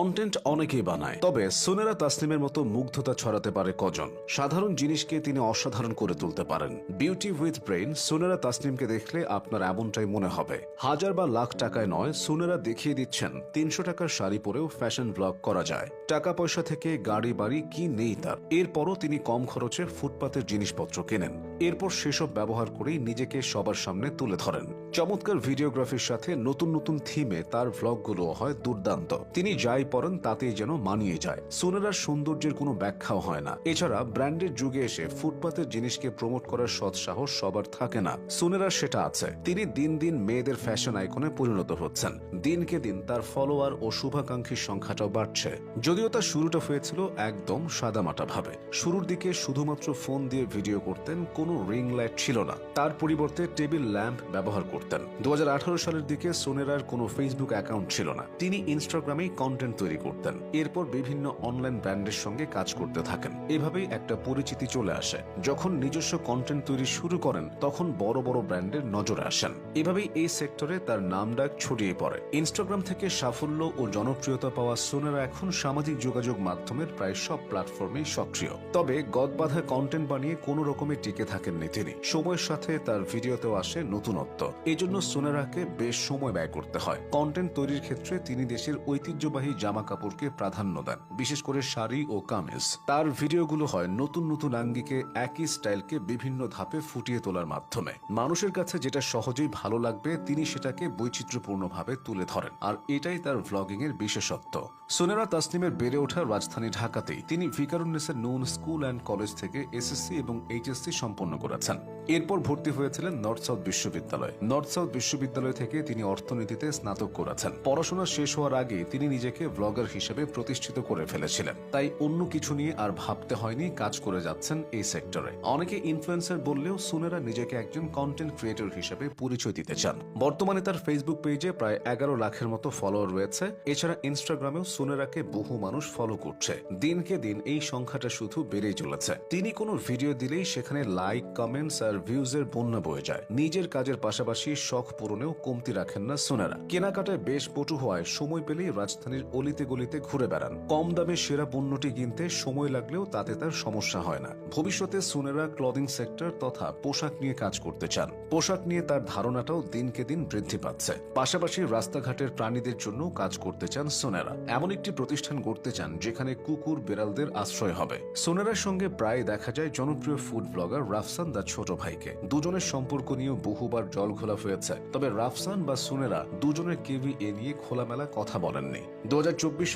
Content অনেকেই বানায়। তবে সোনেরা তাসনিমের মতো মুগ্ধতা ছড়াতে পারে কজন? সাধারণ জিনিসকে তিনি অসাধারণ করে তুলতে পারেন। বিউটি উইথ ব্রেইন সোনেরা তাসনিমকে দেখলে আপনার এমনটাই মনে হবে। হাজার বা লাখ টাকায় নয়, সোনেরা দেখিয়ে দিচ্ছেন, তিনশো টাকার শাড়ি পরেও ফ্যাশন ব্লগ করা যায়। টাকা পয়সা থেকে গাড়ি, বাড়ি কি নেই তার? এরপরও তিনি কম খরচে ফুটপাতের জিনিসপত্র কেনেন। এরপর সেসব ব্যবহার করেই নিজেকে সবার সামনে তুলে ধরেন। চমৎকার ভিডিওগ্রাফির সাথে নতুন নতুন থিমে তার ভ্লগগুলো হয় দুর্দান্ত। তিনি যাই পড়েন, তাতেই যেন মানিয়ে যায়। সোনেরার সৌন্দর্যের কোনো ব্যাখ্যাও হয় না। এছাড়া ব্র্যান্ডের যুগে এসে ফুটপাতের জিনিসকে প্রমোট করার সৎ সাহস সবার থাকে না। সোনেরার সেটা আছে। তিনি দিন দিন মেয়েদের ফ্যাশন আইকনে পরিণত হচ্ছেন। দিনকে দিন তার ফলোয়ার ও শুভাকাঙ্ক্ষীর সংখ্যাটাও বাড়ছে। যদিও তার শুরুটা হয়েছিল একদম সাদামাটা ভাবে। শুরুর দিকে শুধুমাত্র ফোন দিয়ে ভিডিও করতেন, কোনো রিং লাইট ছিল না। তার পরিবর্তে টেবিল ল্যাম্প ব্যবহার করতেন। দু হাজার আঠারো সালের দিকে সোনেরার কোনো ফেসবুক অ্যাকাউন্ট ছিল না। তিনি ইনস্টাগ্রামেই কন্টেন্ট তৈরি করতেন। এরপর বিভিন্ন অনলাইন ব্র্যান্ডের সঙ্গে কাজ করতে থাকেন। এভাবেই একটা পরিচিতি চলে আসে। যখন নিজস্ব কন্টেন্ট তৈরি শুরু করেন, তখন বড় বড় ব্র্যান্ডের নজরে আসেন। এভাবেই এই সেক্টরে তার নাম ডাক ছড়িয়ে পড়ে। ইনস্টাগ্রাম থেকে সাফল্য ও জনপ্রিয়তা পাওয়া সোনেরা এখন সামাজিক যোগাযোগ মাধ্যমের প্রায় সব প্ল্যাটফর্মেই সক্রিয়। তবে গদবাধা কন্টেন্ট বানিয়ে কোনো রকমে টিকে থাকেননি তিনি। সময়ের সাথে তার ভিডিওতেও আসে নতুনত্ব। এজন্য সোনেরাকে বেশ সময় ব্যয় করতে হয়। কন্টেন্ট তৈরির ক্ষেত্রে তিনি দেশের ঐতিহ্যবাহী জামা কাপড়কে প্রাধান্য দেন, বিশেষ করে শাড়ি ও কামিজ। তার ভিডিওগুলো হয় নতুন নতুন আঙ্গিকে একই স্টাইলকে বিভিন্ন ধাপে ফুটিয়ে তোলার মাধ্যমে। মানুষের কাছে যেটা সহজেই ভালো লাগবে, তিনি সেটাকে বৈচিত্র্যপূর্ণভাবে তুলে ধরেন, আর এটাই তার ভ্লগিং এর বিশেষত্ব। সোনেরা তাসনিমের বেড়ে ওঠা রাজধানী ঢাকাতেই তিনি ভিকারুন্নেসের নুন স্কুল অ্যান্ড কলেজ থেকে এসএসসি এবং এইচএসসি সম্পন্ন করেছেন। এরপর ভর্তি হয়েছিলেন নর্থ সাউথ বিশ্ববিদ্যালয়। নর্থ সাউথ বিশ্ববিদ্যালয় থেকে তিনি অর্থনীতিতে স্নাতক করেছেন। পড়াশোনা শেষ হওয়ার আগে তিনি নিজেকে ব্লগার হিসেবে প্রতিষ্ঠিত করে ফেলেছিলেন। তাই অন্য কিছু নিয়ে আর ভাবতে হয়নি কাজ করে যাচ্ছেন এই সেক্টরে। অনেকে ইনফ্লুয়েন্সার বললেও সুনেরা নিজেকে একজন কন্টেন্ট ক্রিয়েটর হিসেবে পরিচয় দিতে চান। বর্তমানে তার ফেসবুক পেজে প্রায় এগারো লাখের মতো ফলোয়ার রয়েছে। এছাড়া ইনস্টাগ্রামেও সুনেরাকে বহু মানুষ ফলো করছে। দিনকে দিন এই সংখ্যাটা শুধু বেড়েই চলেছে। তিনি কোনো ভিডিও দিলেই সেখানে লাইক কমেন্টস আর ভিউজের বন্যা বয়ে যায়। নিজের কাজের পাশাপাশি শখ পূরণেও কমতি রাখেন না সোনারা। কেনাকাটায় বেশ পটু হওয়ায় সময় পেলেই রাজধানীর অলিতে গলিতে ঘুরে বেড়ান। কম দামে সেরা পণ্যটি কিনতে সময় লাগলেও তাতে তার সমস্যা হয় না। ভবিষ্যতে সোনেরা ক্লদিং সেক্টর তথা পোশাক নিয়ে কাজ করতে চান। পোশাক নিয়ে তার ধারণাটাও দিনকে দিন বৃদ্ধি পাচ্ছে। পাশাপাশি রাস্তাঘাটের প্রাণীদের জন্য কাজ করতে চান সোনেরা। এমন একটি প্রতিষ্ঠান গড়তে চান যেখানে কুকুর বেড়ালদের আশ্রয় হবে। সোনেরার সঙ্গে প্রায় দেখা যায় জনপ্রিয় ফুড ব্লগার রাফসান দা ছোট ভাইকে। দুজনের সম্পর্ক নিয়েও বহুবার জল ঘোলা হয়েছে। তবে রাফসান বা সুনেরা দুজনের কেভি এ নিয়ে খোলামেলা কথা বলেননি। দু হাজার চব্বিশ